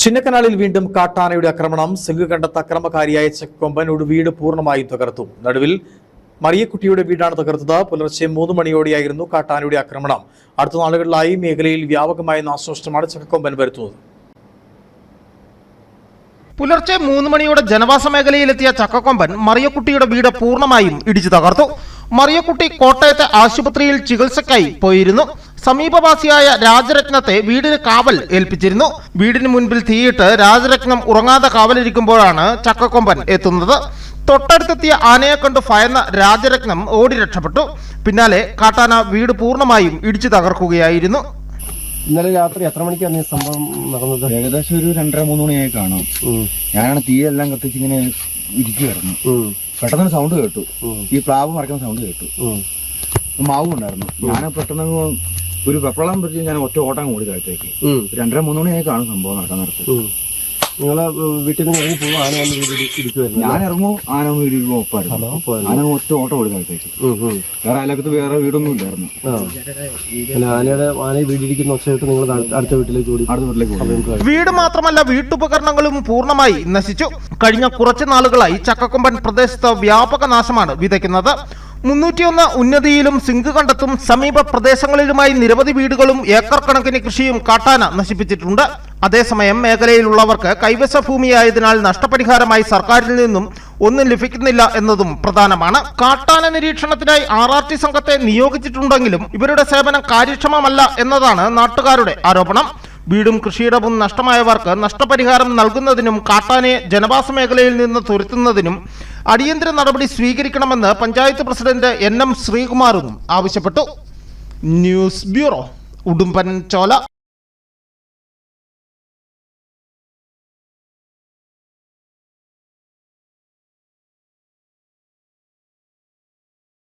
ചിന്നക്കനാലിൽ വീണ്ടും കാട്ടാനയുടെ ആക്രമണം. സിംഗ് കണ്ടെത്ത അക്രമകാരിയായ ചെക്കൊമ്പൻ ഒരു വീട് പൂർണമായും തകർത്തു. നടുവിൽ മറിയക്കുട്ടിയുടെ വീടാണ് തകർത്തത്. പുലർച്ചെ മൂന്ന് മണിയോടെയായിരുന്നു കാട്ടാനയുടെ ആക്രമണം. അടുത്ത നാളുകളിലായി മേഖലയിൽ വ്യാപകമായ നാശനഷ്ടമാണ് ചെക്കൊമ്പൻ വരുത്തുന്നത്. പുലർച്ചെ മൂന്ന് മണിയോടെ ജനവാസ മേഖലയിലെത്തിയ ചക്കക്കൊമ്പൻ മറിയക്കുട്ടിയുടെ വീട് പൂർണമായും ഇടിച്ചു തകർത്തു. മറിയക്കുട്ടി കോട്ടയത്തെ ആശുപത്രിയിൽ ചികിത്സയ്ക്കായി പോയിരുന്നു. സമീപവാസിയായ രാജരത്നത്തെ വീടിന് കാവൽ ഏൽപ്പിച്ചിരുന്നു. വീടിന് മുൻപിൽ തീയിട്ട് രാജരത്നം ഉറങ്ങാതെ കാവലിരിക്കുമ്പോഴാണ് ചക്കക്കൊമ്പൻ എത്തുന്നത്. തൊട്ടടുത്തെത്തിയ ആനയെ കണ്ട് ഭയന്ന രാജരത്നം ഓടി രക്ഷപ്പെട്ടു. പിന്നാലെ കാട്ടാന വീട് പൂർണമായും ഇടിച്ചു തകർക്കുകയായിരുന്നു. ഇന്നലെ രാത്രി എത്ര മണിക്കാണ് ഈ സംഭവം നടന്നത്? ഏകദേശം ഒരു രണ്ടര മൂന്ന് മണിയായി കാണും. ഞാനാണ് തീയെല്ലാം കത്തിച്ച് ഇങ്ങനെ ഇരിക്കുമായിരുന്നു പെട്ടെന്ന് സൗണ്ട് കേട്ടു. ഈ പ്ലാവ് മറക്കുന്ന സൗണ്ട് കേട്ടു. മാവുണ്ടായിരുന്നു. മാവും ഉണ്ടായിരുന്നു ഞാൻ പെട്ടെന്ന് ഒരു വെപ്പളം പറ്റി ഞാൻ ഒറ്റ ഓട്ടം കൂടി താഴത്തേക്ക്. രണ്ടര മൂന്ന് മണിയായി കാണും സംഭവം നടക്കാൻ നടത്തും. നിങ്ങളെ വീട്ടിൽ നിന്ന് ഇറങ്ങി പോകും ആന വന്ന് ഇടിക്കുമായിരുന്നു ഞാൻ ഇറങ്ങും ആന ഒന്ന് വീടിൽ ഒപ്പായിരുന്നു. ആന ഒറ്റ ഓട്ടം ഓടി താഴത്തേക്ക്. വേറെ അയലക്കത്ത് വേറെ വീടൊന്നും ഇല്ലായിരുന്നു. ആനയുടെ ആനയെ വീടിരിക്കുന്ന ഒച്ചയായിട്ട് നിങ്ങൾ അടുത്ത വീട്ടിലേക്ക് ഓടി. അടുത്ത വീട്ടിലേക്ക് വീട് മാത്രമല്ല വീട്ടുപകരണങ്ങളും പൂർണമായി നശിച്ചു. കഴിഞ്ഞ കുറച്ചു നാളുകളായി ചക്കക്കൊമ്പൻ പ്രദേശത്ത് വ്യാപക നാശമാണ് വിതയ്ക്കുന്നത്. മുന്നൂറ്റിയൊന്ന് ഉന്നതിയിലും സിങ്ക് കണ്ടത്തും സമീപ പ്രദേശങ്ങളിലുമായി നിരവധി വീടുകളും ഏക്കർ കണക്കിന് കൃഷിയും കാട്ടാന നശിപ്പിച്ചിട്ടുണ്ട്. അതേസമയം മേഖലയിലുള്ളവർക്ക് കൈവശ ഭൂമിയായതിനാൽ നഷ്ടപരിഹാരമായി സർക്കാരിൽ നിന്നും ഒന്നും ലഭിക്കുന്നില്ല എന്നതും പ്രധാനമാണ്. കാട്ടാന നിരീക്ഷണത്തിനായി ആർ ആർ ടി സംഘത്തെ നിയോഗിച്ചിട്ടുണ്ടെങ്കിലും ഇവരുടെ സേവനം കാര്യക്ഷമമല്ല എന്നതാണ് നാട്ടുകാരുടെ ആരോപണം. വീടും കൃഷിയിടവും നഷ്ടമായവർക്ക് നഷ്ടപരിഹാരം നൽകുന്നതിനും കാട്ടാനെ ജനവാസ മേഖലയിൽ നിന്ന് തുരത്തുന്നതിനും അടിയന്തര നടപടി സ്വീകരിക്കണമെന്ന് പഞ്ചായത്ത് പ്രസിഡന്റ് എൻ എം ശ്രീകുമാറും ആവശ്യപ്പെട്ടു. News bureau Udumbanchola.